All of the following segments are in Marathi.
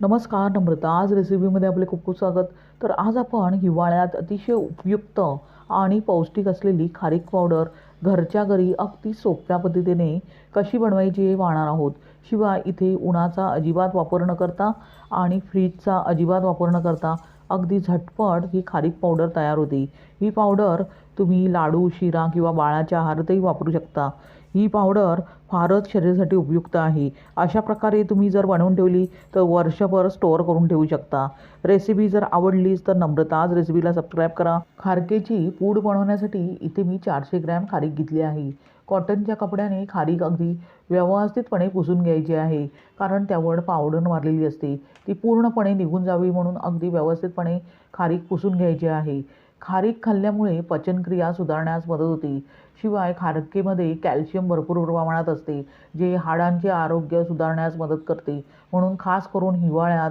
नमस्कार नम्रता. आज रेसिपीमध्ये आपले खूप खूप स्वागत. तर आज आपण हिवाळ्यात अतिशय उपयुक्त आणि पौष्टिक असलेली खारीक पावडर घरच्या घरी अगदी सोप्या पद्धतीने कशी बनवायची हे पाहणार आहोत. शिवाय इथे उन्हाचा अजिबात वापर न करता आणि फ्रीजचा अजिबात वापर न करता अगदी झटपट ही खारीक पावडर तयार होते. ही पावडर तुम्ही लाडू शिरा किंवा बाळाच्या आहारातही वापरू शकता. ही पावडर फारच शरीरासाठी उपयुक्त आहे. अशा प्रकारे तुम्ही जर बनवून ठेवली तर वर्षभर स्टोअर करून ठेवू शकता. रेसिपी जर आवडलीच तर नम्रताज रेसिपीला सबस्क्राईब करा. खारकेची पूड बनवण्यासाठी इथे मी चारशे ग्रॅम खारीक घेतली आहे. कॉटनच्या कपड्याने खारीक अगदी व्यवस्थितपणे पुसून घ्यायची आहे. कारण त्यावर पावडर मारलेली असते. ती पूर्णपणे निघून जावी म्हणून अगदी व्यवस्थितपणे खारीक पुसून घ्यायची आहे. खारीक खाल्ल्यामुळे पचनक्रिया सुधारण्यास मदत होते. शिवाय खारकेमध्ये कॅल्शियम भरपूर प्रमाणात असते जे हाडांचे आरोग्य सुधारण्यास मदत करते. म्हणून खास करून हिवाळ्यात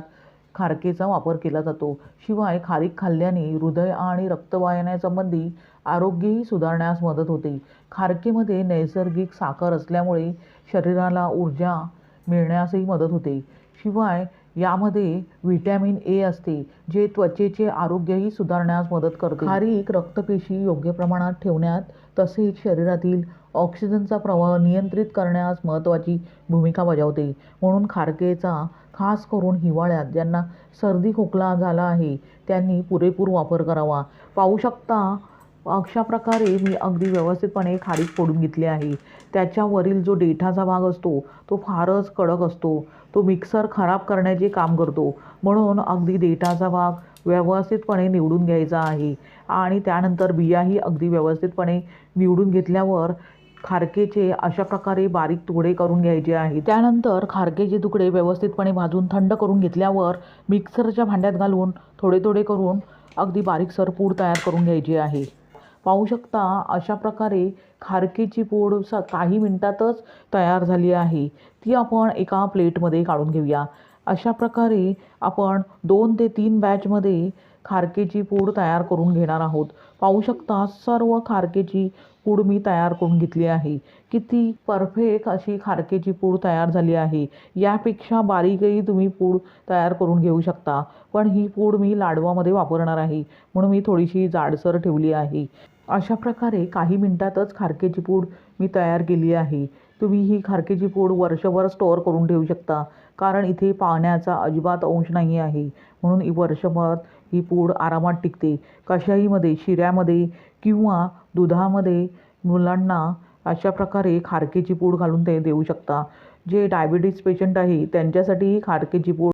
खारकेचा वापर केला जातो. शिवाय खारीक खाल्ल्याने हृदय आणि रक्तवाहिन्यासंबंधी आरोग्यही सुधारण्यास मदत होते. खारकेमध्ये नैसर्गिक साखर असल्यामुळे शरीराला ऊर्जा मिळण्यासही मदत होते. शिवाय यामध्ये व्हिटॅमिन ए असते जे त्वचेचे आरोग्यही सुधारण्यास मदत करते. खारीक रक्तपेशी योग्य प्रमाणात ठेवण्यात तसेच शरीरातील ऑक्सिजनचा प्रवाह नियंत्रित करण्यास महत्त्वाची भूमिका बजावते. म्हणून खारकेचा खास करून हिवाळ्यात ज्यांना सर्दी खोकला झाला आहे त्यांनी पुरेपूर वापर करावा. पाहू शकता अशा प्रकारे मी अगदी व्यवस्थितपणे खारीक फोडून घेतली आहे. त्याच्यावरील जो देठाचा भाग असतो तो फारच कडक असतो. तो मिक्सर खराब करण्याचे काम करतो. म्हणून अगदी देठाचा भाग व्यवस्थितपणे निवडून घ्यायचा आहे. आणि त्यानंतर बियाही अगदी व्यवस्थितपणे निवडून घेतल्यावर खारकेचे अशा प्रकारे बारीक तुकडे करून घ्यायचे आहे त्यानंतर खारकेचे तुकडे व्यवस्थितपणे भाजून थंड करून घेतल्यावर मिक्सरच्या भांड्यात घालून थोडे थोडे करून अगदी बारीकसर पूड तयार करून घ्यायची आहे. पाहू शकता अशा प्रकारे खारकेची पूड स काही मिनटातच तयार झाली आहे. ती आपण एका प्लेटमध्ये काढून घेऊया. अशा प्रकारे आपण दोन ते तीन बॅचमध्ये खारकेची पूड तयार करून घेणार आहोत. पाहू शकता सर्व खारकेची पूड मी तयार करून घेतली आहे. किती परफेक्ट अशी खारकेची पूड तयार झाली आहे. यापेक्षा बारीकही तुम्ही पूड तयार करून घेऊ शकता. पण ही पूड मी लाडवामध्ये वापरणार आहे. म्हणून मी थोडीशी जाडसर ठेवली आहे. अशा प्रकारे काही मिनटातच खारकेची पूड मी तयार केली आहे. तुम्ही ही खारकेची पूड वर्षभर स्टोअर करून ठेवू शकता कारण इथे पाण्याचा अजिबात अंश नाही आहे. म्हणून ही वर्षभर ही पूड आरामात टिकते. कशाईमध्ये शिऱ्यामध्ये किंवा दुधामध्ये मुलांना अशा प्रकारे खारकेची पूड घालून ते देऊ शकता. जे डायबिटीज पेशंट आहे त्यांच्यासाठी ही खारकेची पूड